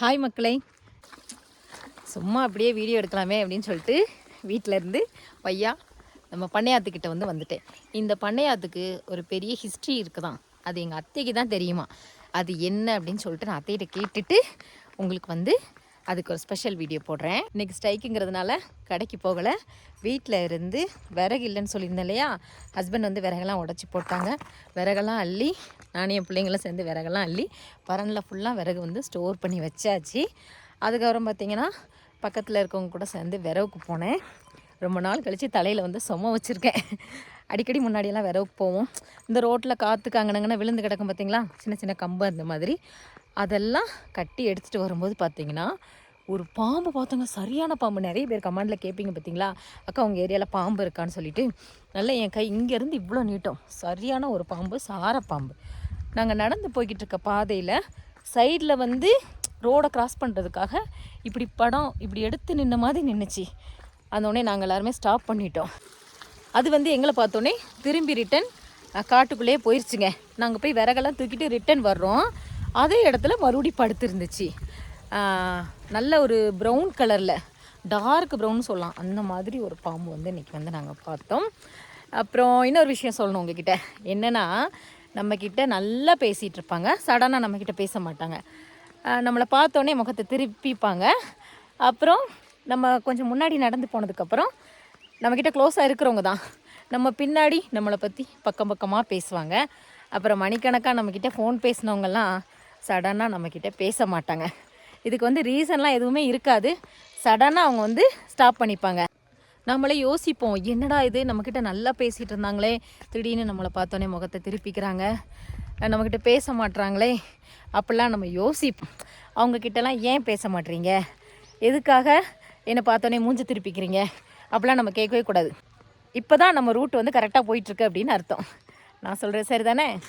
Hi மக்களை. சும்மா அப்படியே வீடியோ எடுக்கலாமே அப்படின்னு சொல்லிட்டு வீட்டில் இருந்து பையா நம்ம பண்ணையாத்துக்கிட்ட வந்து வந்துட்டேன். இந்த பண்ணையாத்துக்கு ஒரு பெரிய ஹிஸ்ட்ரி இருக்குதான். அது எங்கள் அத்தைக்கு தான் தெரியுமா? அது என்ன அப்படின்னு சொல்லிட்டு நான் அத்தைகிட்ட கேட்டுட்டு உங்களுக்கு வந்து அதுக்கு ஒரு ஸ்பெஷல் வீடியோ போடுறேன். இன்றைக்கி ஸ்ட்ரைக்குங்கிறதுனால கடைக்கு போகலை. வீட்டில் இருந்து விறகு இல்லைன்னு சொல்லியிருந்தேன் இல்லையா? ஹஸ்பண்ட் வந்து விறகெல்லாம் உடச்சி போட்டாங்க. விறகெல்லாம் அள்ளி நானும் என் பிள்ளைங்களும் சேர்ந்து விறகெல்லாம் அள்ளி பரனில் ஃபுல்லாக விறகு வந்து ஸ்டோர் பண்ணி வச்சாச்சு. அதுக்கப்புறம் பார்த்திங்கன்னா பக்கத்தில் இருக்கவங்க கூட சேர்ந்து விறகுக்கு போனேன். ரொம்ப நாள் கழித்து தலையில் வந்து சும வச்சுருக்கேன். அடிக்கடி முன்னாடியெல்லாம் விறகுக்கு போவோம். இந்த ரோட்டில் காற்றுக்கு அங்கனங்கன்னா விழுந்து கிடக்கும் பார்த்தீங்களா சின்ன சின்ன கம்பு அந்த மாதிரி. அதெல்லாம் கட்டி எடுத்துகிட்டு வரும்போது பார்த்தீங்கன்னா ஒரு பாம்பு பார்த்தவங்க சரியான பாம்பு. நிறைய பேர் கமாண்டில் கேட்பீங்க பார்த்தீங்களா அக்கா உங்கள் ஏரியாவில் பாம்பு இருக்கான்னு சொல்லிட்டு. நல்லா என் கை இங்கேருந்து இவ்வளோ நீட்டம். சரியான ஒரு பாம்பு சார பாம்பு. நாங்கள் நடந்து போய்கிட்டு இருக்க பாதையில் சைடில் வந்து ரோடை கிராஸ் பண்ணுறதுக்காக இப்படி படம் இப்படி எடுத்து நின்ன மாதிரி நின்றுச்சு அதோடனே நாங்கள் எல்லாருமே ஸ்டாப் பண்ணிட்டோம். அது வந்து எங்களை பார்த்தோன்னே திரும்பி ரிட்டன் காட்டுக்குள்ளேயே போயிடுச்சுங்க நாங்கள் போய் விறகெல்லாம் தூக்கிட்டு ரிட்டன் வர்றோம். அதே இடத்துல மறுபடி படுத்துருந்துச்சு. நல்ல ஒரு ப்ரௌன் கலரில் டார்க் ப்ரௌன் சொல்லலாம். அந்த மாதிரி ஒரு பாம்பு வந்து இன்றைக்கி வந்து நாங்கள் பார்த்தோம். அப்புறம் இன்னொரு விஷயம் சொல்லணும் உங்ககிட்ட. என்னென்னா நம்மக்கிட்ட நல்லா பேசிகிட்டு இருப்பாங்க. சடனாக நம்மக்கிட்ட பேச மாட்டாங்க. நம்மளை பார்த்தோன்னே முகத்தை திருப்பிப்பாங்க. அப்புறம் நம்ம கொஞ்சம் முன்னாடி நடந்து போனதுக்கப்புறம் நம்மக்கிட்ட க்ளோஸாக இருக்கிறவங்க தான். நம்ம பின்னாடி நம்மளை பற்றி பக்கம் பக்கமாக பேசுவாங்க. அப்புறம் மணிக்கணக்காக நம்மக்கிட்ட ஃபோன் பேசினவங்கெல்லாம் சடனாக நம்மக்கிட்ட பேச மாட்டாங்க. இதுக்கு வந்து ரீசன்லாம் எதுவுமே இருக்காது. சடனாக அவங்க வந்து ஸ்டாப் பண்ணிப்பாங்க. நம்மளே யோசிப்போம் என்னடா இது? நம்மக்கிட்ட நல்லா பேசிகிட்டு இருந்தாங்களே. திடீர்னு நம்மளை பார்த்தோன்னே முகத்தை திருப்பிக்கிறாங்க. நம்மக்கிட்ட பேச மாட்றாங்களே. அப்படிலாம் நம்ம யோசிப்போம். அவங்கக்கிட்டலாம் ஏன் பேச மாட்றீங்க? எதுக்காக என்னை பார்த்தோன்னே மூஞ்சி திருப்பிக்கிறீங்க? அப்படிலாம் நம்ம கேட்கவே கூடாது. இப்போ தான் நம்ம ரூட் வந்து கரெக்டாக போயிட்டுருக்கு அப்படின்னு அர்த்தம். நான் சொல்கிறது சரிதானே?